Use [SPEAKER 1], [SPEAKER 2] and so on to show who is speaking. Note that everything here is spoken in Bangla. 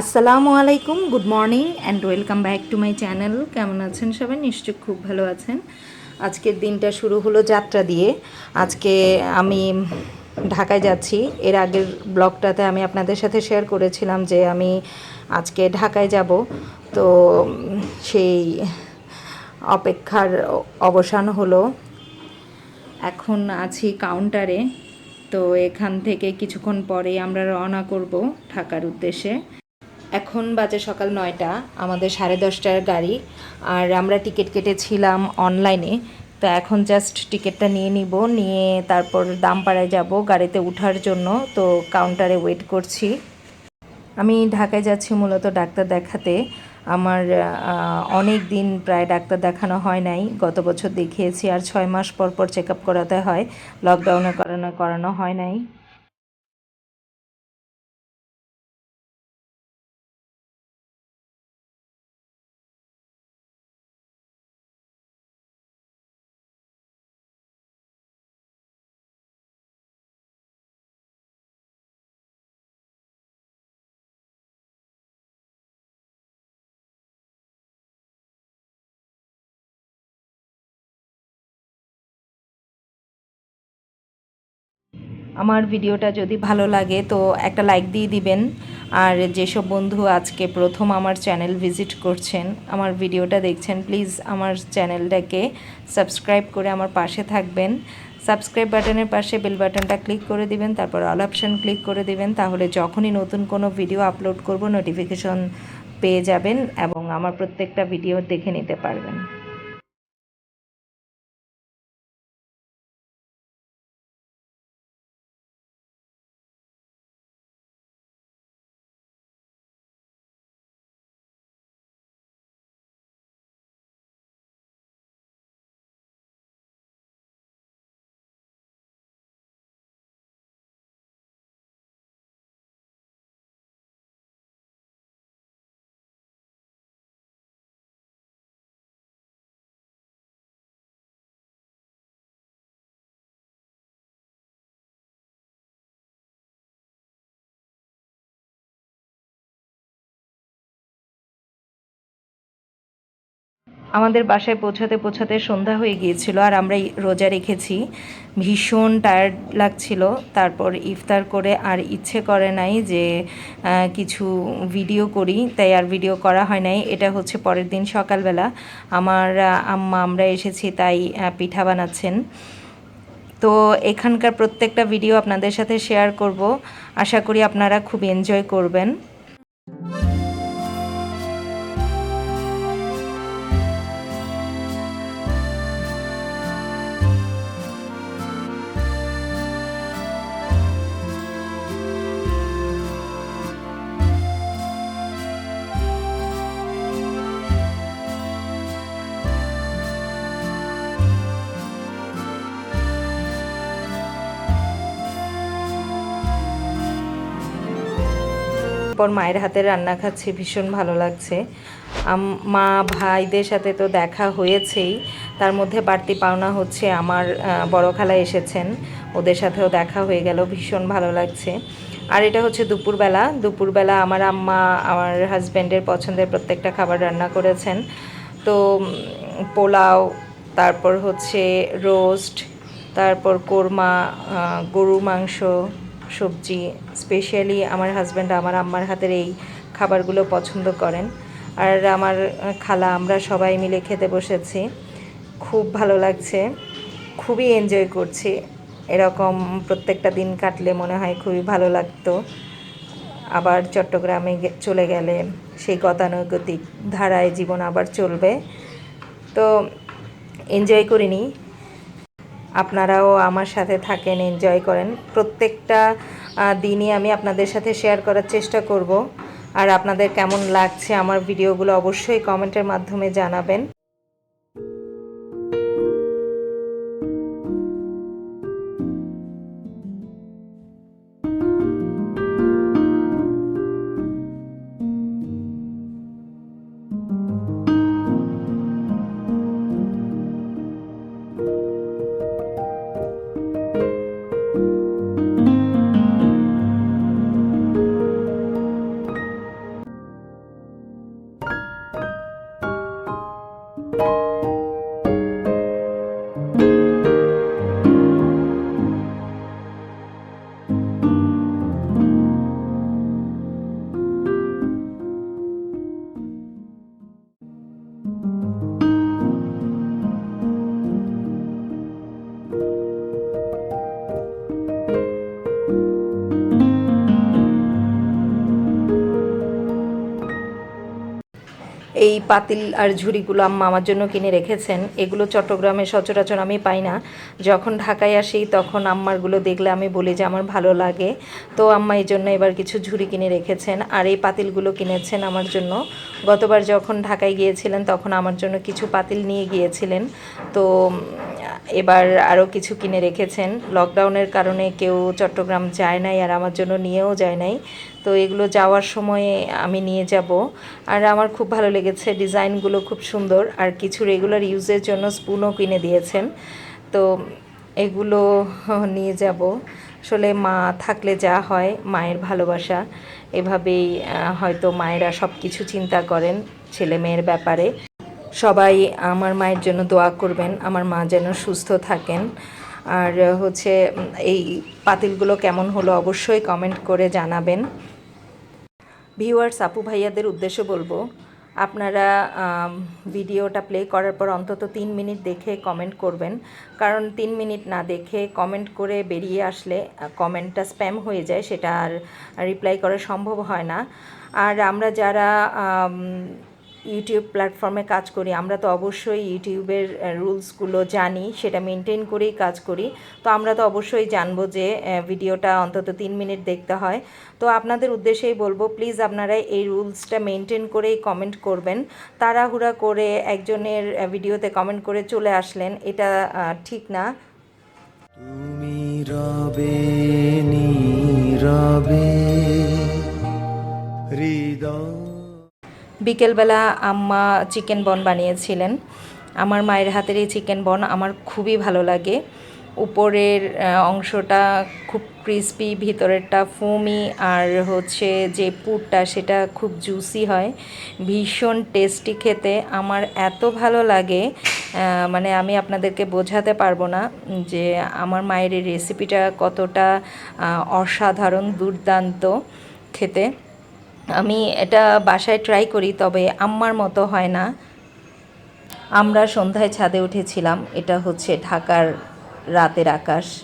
[SPEAKER 1] আসসালামু আলাইকুম good morning and welcome back to my channel কেমন আছেন সবাই? নিশ্চয়ই খুব ভালো আছেন। আজকের দিনটা শুরু হলো যাত্রা দিয়ে। আজকে আমি ঢাকায় যাচ্ছি। এর আগের ব্লগটাতে আমি আপনাদের সাথে শেয়ার করেছিলাম যে আমি আজকে ঢাকায় যাব। তো সেই অপেক্ষার অবসান হলো। এখন আছি কাউন্টারে তো এখান থেকে কিছুক্ষণ পরে আমরা রওনা করব ঢাকার উদ্দেশ্যে। এখন বাজে সকাল নয়টা, আমাদের সাড়ে দশটার গাড়ি, আর আমরা টিকিট কেটেছিলাম অনলাইনে, তো এখন জাস্ট টিকিটটা নিয়ে নিব, নিয়ে তারপর দামপাড়ায় যাব গাড়িতে ওঠার জন্য, তো কাউন্টারে ওয়েট করছি। আমি ঢাকায় যাচ্ছি মূলত ডাক্তার দেখাতে, আমার অনেক দিন প্রায় ডাক্তার দেখানো হয় নাই, গত বছর দেখিয়েছি, আর ছয় মাস পর পর চেক আপ করাতে হয় লকডাউনে করানো করানো হয় নাই। আমার ভিডিওটা যদি ভালো লাগে, তো একটা লাইক দিয়ে দিবেন। আর যেসব বন্ধু আজকে প্রথম আমার চ্যানেল ভিজিট করছেন, আমার ভিডিওটা দেখছেন প্লিজ আমার চ্যানেলটাকে সাবস্ক্রাইব করে আমার পাশে থাকবেন। সাবস্ক্রাইব বাটনের পাশে বেল বাটনটা ক্লিক করে দিবেন, তারপর অল অপশান ক্লিক করে দিবেন, তাহলে যখনই নতুন কোনো ভিডিও আপলোড করব নোটিফিকেশন পেয়ে যাবেন এবং আমার প্রত্যেকটা ভিডিও দেখে নিতে পারবেন। আমাদের বাসায় পৌঁছাতে পৌঁছাতে সন্ধ্যা হয়ে গিয়েছিল আর আমরা রোজা রেখেছি। ভীষণ টায়ার্ড লাগছিল। তারপর ইফতার করে আর ইচ্ছে করে নাই যে কিছু ভিডিও করি। তাই আর ভিডিও করা হয় নাই। এটা হচ্ছে পরের দিন সকালবেলা। আমার আম্মা, আমরা এসেছি, তাই পিঠা বানাচ্ছেন। তো এখানকার প্রত্যেকটা ভিডিও আপনাদের সাথে শেয়ার করব। আশা করি আপনারা খুব এনজয় করবেন। পর মায়ের হাতের রান্না খাচ্ছি, ভীষণ ভালো লাগছে। মা, ভাইদের সাথে তো দেখা হয়েছেই। তার মধ্যে বাড়তি পাওনা হচ্ছে আমার বড় খালা এসেছেন। ওদের সাথেও দেখা হয়ে গেল, ভীষণ ভালো লাগছে। আর এটা হচ্ছে দুপুরবেলা। দুপুরবেলা আমার আম্মা, আমার হাজব্যান্ডের পছন্দের প্রত্যেকটা খাবার রান্না করেছেন। তো পোলাও, তারপর হচ্ছে রোস্ট, তারপর কোরমা গরুর মাংস সবজি স্পেশালি আমার হাজব্যান্ড আমার আম্মার হাতের এই খাবারগুলো পছন্দ করেন। আর আমার খালা, আমরা সবাই মিলে খেতে বসেছি। খুব ভালো লাগছে, খুবই এনজয় করছি। এরকম প্রত্যেকটা দিন কাটলে মনে হয় খুবই ভালো লাগতো। আবার চট্টগ্রামে চলে গেলে সেই গতানুগতিক ধারায় জীবন আবার চলবে। তো এনজয় করিনি আপনারাও আমার সাথে থাকেন এনজয় করেন। প্রত্যেকটা দিনই আমি আপনাদের সাথে শেয়ার করার চেষ্টা করব। আর আপনাদের কেমন লাগছে আমার ভিডিওগুলো অবশ্যই কমেন্টের মাধ্যমে জানাবেন। you এই পাতিল আর ঝুড়িগুলো আম্মা আমার জন্য কিনে রেখেছেন, এগুলো চট্টগ্রামে সচরাচর আমি পাই না। যখন ঢাকায় আসি তখন আম্মারগুলো দেখলে আমি বলি যে আমার ভালো লাগে। তো আম্মা এই জন্য এবার কিছু ঝুড়ি কিনে রেখেছেন আর এই পাতিলগুলো কিনেছেন আমার জন্য। গতবার যখন ঢাকায় গিয়েছিলেন তখন আমার জন্য কিছু পাতিল নিয়ে গিয়েছিলেন। তো এবার আরও কিছু কিনে রেখেছেন। লকডাউনের কারণে কেউ চট্টগ্রাম যায় নাই আর আমার জন্য নিয়েও যায় নাই। তো এগুলো যাওয়ার সময়ে আমি নিয়ে যাব। আর আমার খুব ভালো লেগেছে, ডিজাইনগুলো খুব সুন্দর। আর কিছু রেগুলার ইউজের জন্য স্পুনও কিনে দিয়েছেন। তো এগুলো নিয়ে যাব। আসলে মা থাকলে যা হয়, মায়ের ভালোবাসা। এভাবেই হয়তো মায়েরা সব কিছু চিন্তা করেন ছেলে মেয়ের ব্যাপারে। সবাই আমার মায়ের জন্য দোয়া করবেন, আমার মা যেন সুস্থ থাকেন। আর হচ্ছে, এই পাতিলগুলো কেমন হলো অবশ্যই কমেন্ট করে জানাবেন। ভিউয়ার্স আপু ভাইয়াদের উদ্দেশ্য বলব, আপনারা ভিডিওটা প্লে করার পর অন্তত তিন মিনিট দেখে কমেন্ট করবেন। কারণ তিন মিনিট না দেখে কমেন্ট করে বেরিয়ে আসলে কমেন্টটা স্প্যাম হয়ে যায়, সেটা আর রিপ্লাই করা সম্ভব হয় না। আর আমরা যারা ইউটিউব প্ল্যাটফর্মে কাজ করি। আমরা তো অবশ্যই ইউটিউবের রুলসগুলো জানি, সেটা মেনটেন করেই কাজ করি। তো আমরা তো অবশ্যই জানব যে ভিডিওটা অন্তত তিন মিনিট দেখতে হয়। তো আপনাদের উদ্দেশ্যেই বলব প্লিজ আপনারা এই রুলসটা মেনটেন করেই কমেন্ট করবেন। তাড়াহুড়া করে একজনের ভিডিওতে কমেন্ট করে চলে আসলেন, এটা ঠিক না।
[SPEAKER 2] তুমি রবে
[SPEAKER 1] বিকেলবেলা আম্মা চিকেন বন বানিয়েছিলেন। আমার মায়ের হাতের এই চিকেন বন আমার খুবই ভালো লাগে। উপরের অংশটা খুব ক্রিস্পি ভিতরেরটা ফুমি আর হচ্ছে যে পুরটা সেটা খুব জুসি হয়। ভীষণ টেস্টি খেতে। আমার এত ভালো লাগে মানে আমি আপনাদেরকে বোঝাতে পারব না যে আমার মায়ের রেসিপিটা কতটা অসাধারণ, দুর্দান্ত খেতে। আমি এটা বাসায় ট্রাই করি, তবে আম্মার মতো হয় না। আমরা সন্ধ্যায় ছাদে উঠেছিলাম, এটা হচ্ছে ঢাকার রাতের আকাশ।